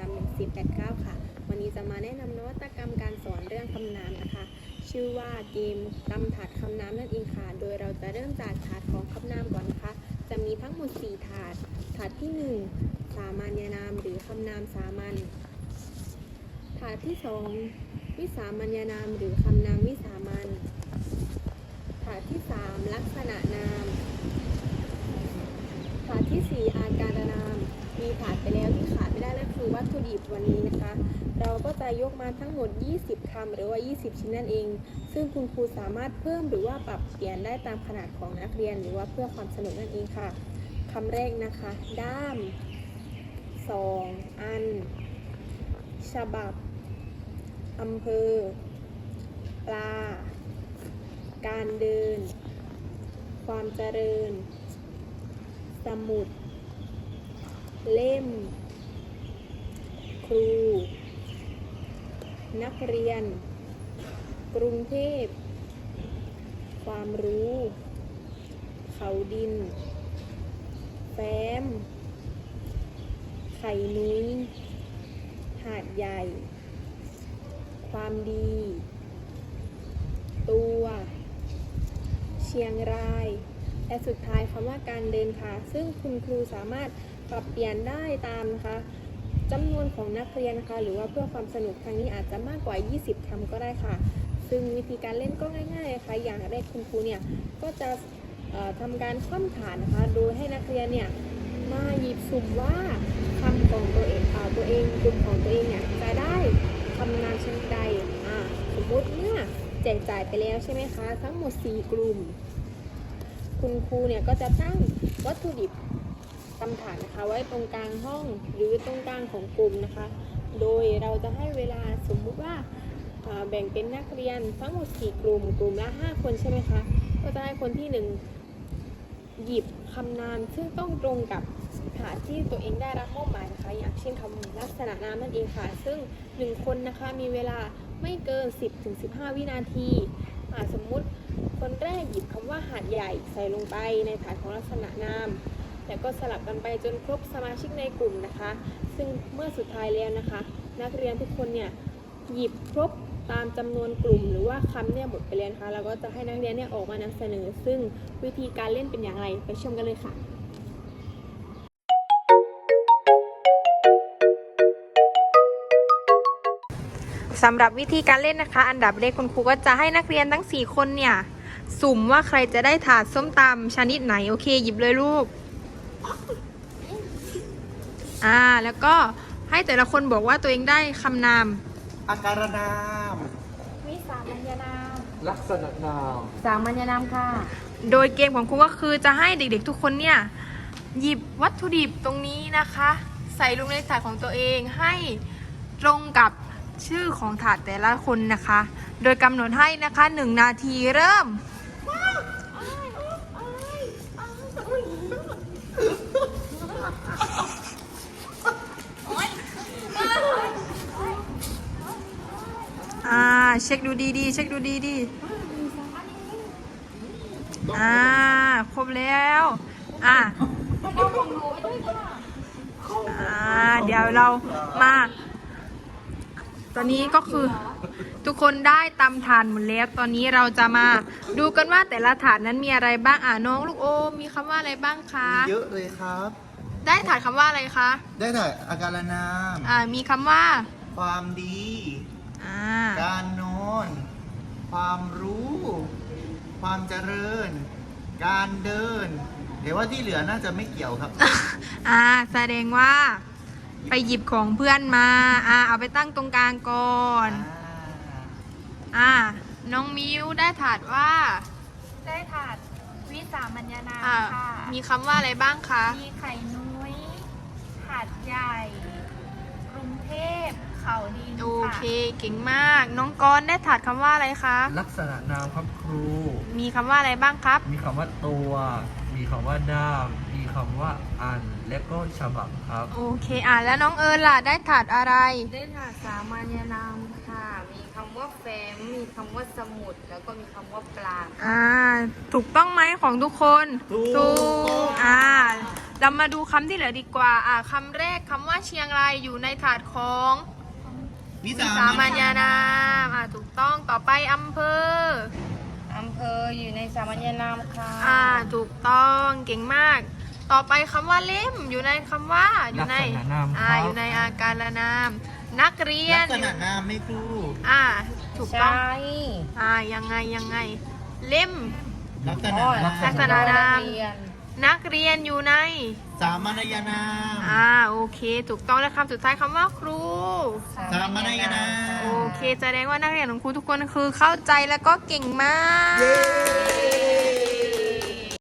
รรม1089 ค่ะ วันนี้จะมาแนะนำนวัตกรรมการสอนเรื่องคำนามนะคะ ชื่อว่าเกมตำถาดคำนามนั่นเองค่ะ โดยเราจะเริ่มจากถาดของคำนามก่อนนะคะ จะมีทั้งหมด 4 ถาด ถาดที่ 1 สามัญนามหรือคำนามสามัญ ถาดที่ 2 วิสามัญนามหรือคำนามวิสามัญ ถาดที่ 3 ลักษณะนาม ถาดที่ 4 อาการนาม มีถาดไปแล้วที่ขาดไม่ได้นั่นคือวัตถุดิบวันนี้นะคะ เราก็จะยกมาทั้งหมด 20คำหรือว่า 20 ชิ้นนั่นเอง ซึ่งคุณครูสามารถเพิ่มหรือว่าปรับเปลี่ยนได้ตามขนาดของนักเรียน หรือว่าเพื่อความสนุกนั่นเองค่ะคำแรกนะคะ ด้ามสองอัน ฉบับอำเภอ ปลา การเดิน ความเจริญ สมุด เล่ม ครู นักเรียน กรุงเทพ ความรู้ เขาดิน แฟ้ม ไข่นุ้ย หาดใหญ่ ความดี ตัว เชียงรายและสุดท้ายคำว่าการเดินค่ะ ซึ่งคุณครูสามารถ ปรับเปลี่ยนได้ตามนะคะจำนวนของนักเรียนนะคะ หรือว่าเพื่อความสนุกครั้งนี้อาจจะมากกว่า 20คำก็ได้ค่ะ ซึ่งวิธีการเล่นก็ง่ายๆค่ะอย่างแรกคุณครูเนี่ยก็จะเอ่อทำการคว่ำฐานนะคะโดยให้นักเรียนเนี่ยมาหยิบสุ่มว่าคำของตัวเองอาตัวเองกลุ่มของตัวเองเนี่ยจะได้ทำงานชนิดใดอ่าสมมติเมื่อแจกจ่ายไปแล้วใช่ไหมคะ ทั้งหมด 4 กลุ่ม คุณครูเนี่ยก็จะตั้งวัตถุดิบ ตำฐานนะคะ ไว้ตรงกลางห้องหรือตรงกลางของกลุ่มนะคะ โดยเราจะให้เวลาสมมุติว่าแบ่งเป็นนักเรียนทั้งหมด4กลุ่ม กลุ่มละ 5 คนใช่ไหมคะ ก็จะให้คนที่ 1 หยิบคำนามซึ่งต้องตรงกับฐาที่ตัวเองได้รับมอบหมายนะคะ อย่างเช่นคำลักษณะนามนั่นเองค่ะ ซึ่ง 1 คนนะคะมีเวลาไม่เกิน 10-15 วินาทีสมมุติคนแรกหยิบคำว่าหาดใหญ่ใส่ลงไปในฐานของลักษณะนาม แล้วก็สลับกันไปจนครบสมาชิกในกลุ่มนะคะ ซึ่งเมื่อสุดท้ายแล้วนะคะ นักเรียนทุกคนเนี่ยหยิบครบตามจำนวนกลุ่มหรือว่าคำเนี่ยหมดไปแล้วนะคะเราก็จะให้นักเรียนเนี่ยออกมานำเสนอ ซึ่งวิธีการเล่นเป็นอย่างไรไปชมกันเลยค่ะสำหรับวิธีการเล่นนะคะ อันดับแรกคุณครูก็จะให้นักเรียนทั้ง 4 คนเนี่ย สุ่มว่าใครจะได้ถาดส้มตำชนิดไหน โอเค หยิบเลยลูก อ่าแล้วก็ให้แต่ละคนบอกว่าตัวเองได้คำนาม อาการนาม วิสามัญนามลักษณะนาม สามัญนามค่ะ โดยเกมของครูก็คือจะให้เด็กๆทุกคนเนี่ย หยิบวัตถุดิบตรงนี้นะคะ ใส่ลงในถาดของตัวเองให้ตรงกับชื่อของถาดแต่ละคนนะคะ โดยกำหนดให้นะคะหนึ่งนาทีเริ่ม เช็คดูดีๆเช็คดูดีๆอ่าครบแล้ว อ่าอ่าเดี๋ยวเรามา ตอนนี้ก็คือทุกคนได้ตำถานหมดแล้ว ตอนนี้เราจะมาดูกันว่าแต่ละถาดนั้นมีอะไรบ้างอ่าน้องลูกโอมมีคำว่าอะไรบ้างคะเยอะเลยครับ ได้ถาดคำว่าอะไรคะได้แต่อาการนามอ่ามีคำว่า ความดี อ่าการน อนความรู้ ความเจริญ การเดิน เดี๋ยวว่าที่เหลือน่าจะไม่เกี่ยวครับ อ่าแสดงว่า ไปหยิบของเพื่อนมาอ่าเอาไปตั้งตรงกลางก่อนอ่าน้องมิวได้ถาดว่าได้ถาดวิสามัญญนามอ่าค่ะ มีคำว่าอะไรบ้างคะ มีไข่นุ้ย หาดใหญ่ กรุงเทพ เขาดินโอค่ะเคเก่งมาก น้องกรณ์ได้ถาดคำว่าอะไรคะ ลักษณะนามครับครู มีคำว่าอะไรบ้างครับ มีคำว่าตัว มีคำว่าด้าม มีคำว่าอัน และก็ฉบับครับ โอเคอ่าแล้วน้องเอิญล่ะได้ถาดอะไร ได้ถาดสามัญนามค่ะ มีคำว่าแฟ้มมีคำว่าสมุด แล้วก็มีคำว่าปลาอ่า ถูกต้องไหมของทุกคนถูก กอ่า เรามาดูคำที่เหลือดีกว่า อ่าคำแรกคำว่าเชียงรายอยู่ในถาดของ วิวิสามัญนามอ่าถูกต้องต่อไปอำเภอ อำเภออยู่ในสามัญนามค่ะอ่าถูกต้องเก่งมาก ต่อไปคำว่าเล่มอยู่ในคำว่าอยู่ในลักษณะนามอ่าครับอยู่ในอาการละนาม นักเรียลันกษณะนามไม่ครูอ่าถูกต้องใช่อ่ายังไงยังไง เล่ม ลักษณะอ๋อลักษลักษณะณะนามเรียน นักเรียนอยู่ใน สามัญนาม อ่าโอเค ถูกต้องแล้วคำสุดท้ายคำว่าครู สามัญนาม โอเคแสดงว่านักเรียนของครูทุกคนคือเข้าใจแล้วก็เก่งมากเย้